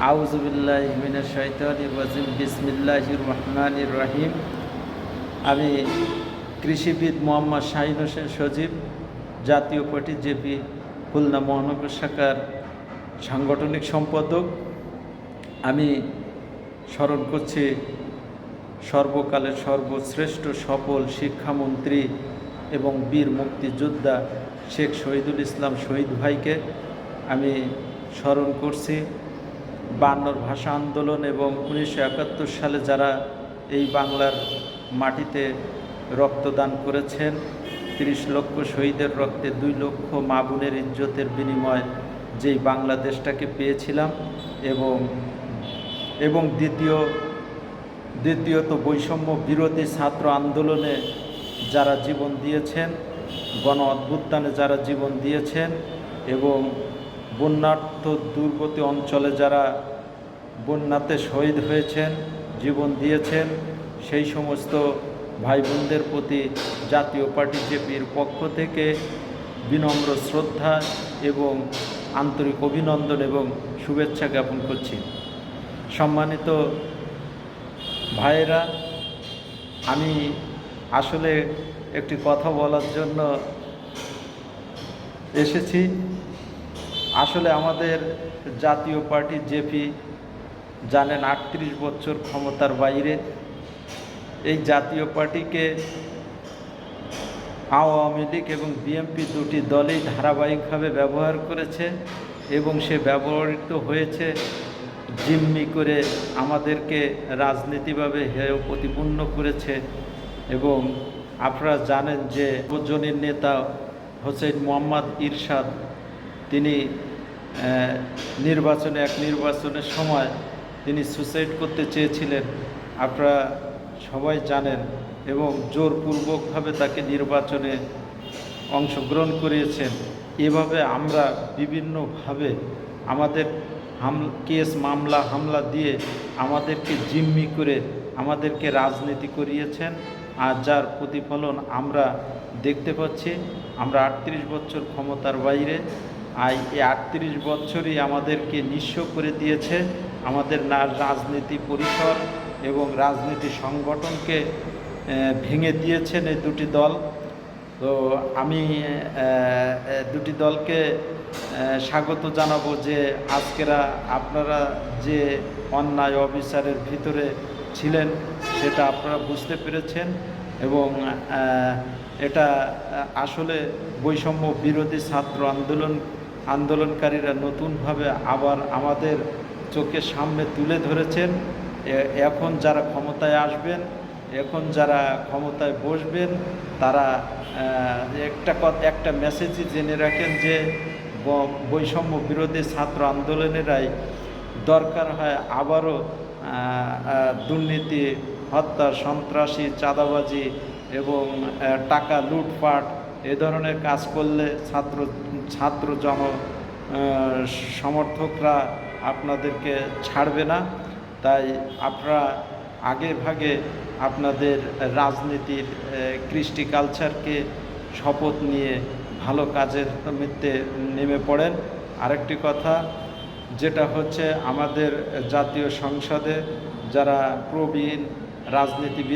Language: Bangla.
আউজুবিল্লাহ মিনাশ শাইতানির রাজিম। বিসমিল্লাহির রহমানির রহিম। আমি কৃষিবিদ মোহাম্মদ শাহিন হোসেন সজীব, জাতীয় পার্টি জেপি, খুলনা মহানগর শাখার সাংগঠনিক সম্পাদক। আমি স্মরণ করছি সর্বকালের সর্বশ্রেষ্ঠ সফল শিক্ষামন্ত্রী এবং বীর মুক্তিযোদ্ধা শেখ শহীদুল ইসলাম শহীদ ভাইকে আমি স্মরণ করছি। বান্নর ভাষা আন্দোলন এবং উনিশশো একাত্তর সালে যারা এই বাংলার মাটিতে রক্তদান করেছেন, তিরিশ লক্ষ শহীদের রক্তে দুই লক্ষ মা বোনের ইজ্জতের বিনিময় যেই বাংলাদেশটাকে পেয়েছিলাম এবং এবং দ্বিতীয়, দ্বিতীয়ত বৈষম্য বিরোধী ছাত্র আন্দোলনে যারা জীবন দিয়েছেন, গণ অভ্যুত্থানে যারা জীবন দিয়েছেন এবং বন্যার্থ দুর্গতি অঞ্চলে যারা বন্যাতে শহীদ হয়েছেন, জীবন দিয়েছেন, সেই সমস্ত ভাই বোনদের প্রতি জাতীয় পার্টি জেপির পক্ষ থেকে বিনম্র শ্রদ্ধা এবং আন্তরিক অভিনন্দন এবং শুভেচ্ছা জ্ঞাপন করছি। সম্মানিত ভাইয়েরা, আমি আসলে একটি কথা বলার জন্য এসেছি। আসলে আমাদের জাতীয় পার্টি জেপি জানেন আটত্রিশ বছর ক্ষমতার বাইরে। এই জাতীয় পার্টিকে আওয়ামী লীগ এবং বিএনপি দুটি দলই ধারাবাহিকভাবে ব্যবহার করেছে এবং সে ব্যবহৃত হয়েছে জিম্মি করে আমাদেরকে রাজনীতিভাবে হেয় প্রতিপূর্ণ করেছে এবং আপনারা জানেন যে প্রজনের নেতা হোসেন মোহাম্মদ ইরশাদ তিনি নির্বাচনে এক নির্বাচনের সময় তিনি সুসাইড করতে চেয়েছিলেন। আপনারা সবাই জানেন এবং জোরপূর্বকভাবে তাকে নির্বাচনে অংশগ্রহণ করিয়েছেন। এভাবে আমরা বিভিন্নভাবে আমাদের হাম, কেস মামলা, হামলা দিয়ে আমাদেরকে জিম্মি করে আমাদেরকে রাজনীতি করিয়েছেন। আর যার প্রতিফলন আমরা দেখতে পাচ্ছি, আমরা আটত্রিশ বছর ক্ষমতার বাইরে আর এই আটত্রিশ বছরই আমাদেরকে নিঃস্ব করে দিয়েছে আমাদের না রাজনীতি পরিসর এবং রাজনীতি সংগঠনকে ভেঙে দিয়েছেন এই দুটি দল। তো আমি দুটি দলকে স্বাগত জানাব যে আজকেরা আপনারা যে অন্যায় অবিচারের ভিতরে ছিলেন সেটা আপনারা বুঝতে পেরেছেন এবং এটা আসলে বৈষম্য বিরোধী ছাত্র আন্দোলন আন্দোলনকারীরা নতুনভাবে আবার আমাদের চোখের সামনে তুলে ধরেছেন। এখন যারা ক্ষমতায় আসবেন, এখন যারা ক্ষমতায় বসবেন, তারা একটা একটা মেসেজই জেনে রাখেন যে বৈষম্য বিরোধী ছাত্র আন্দোলনেরাই দরকার হয় আবারও দুর্নীতি, হত্যা, সন্ত্রাসী, চাঁদাবাজি এবং টাকা লুটপাট এ ধরনের কাজ করলে ছাত্র ছাত্র জন সমর্থকরা আপনাদেরকে ছাড়বে না। তাই আপনারা আগে ভাগে আপনাদের রাজনীতির কৃষ্টি কালচারকে শপথ নিয়ে ভালো কাজের মধ্যে নেমে পড়েন। আরেকটি কথা, যেটা হচ্ছে আমাদের জাতীয় সংসদে যারা প্রবীণ রাজনীতিবিদ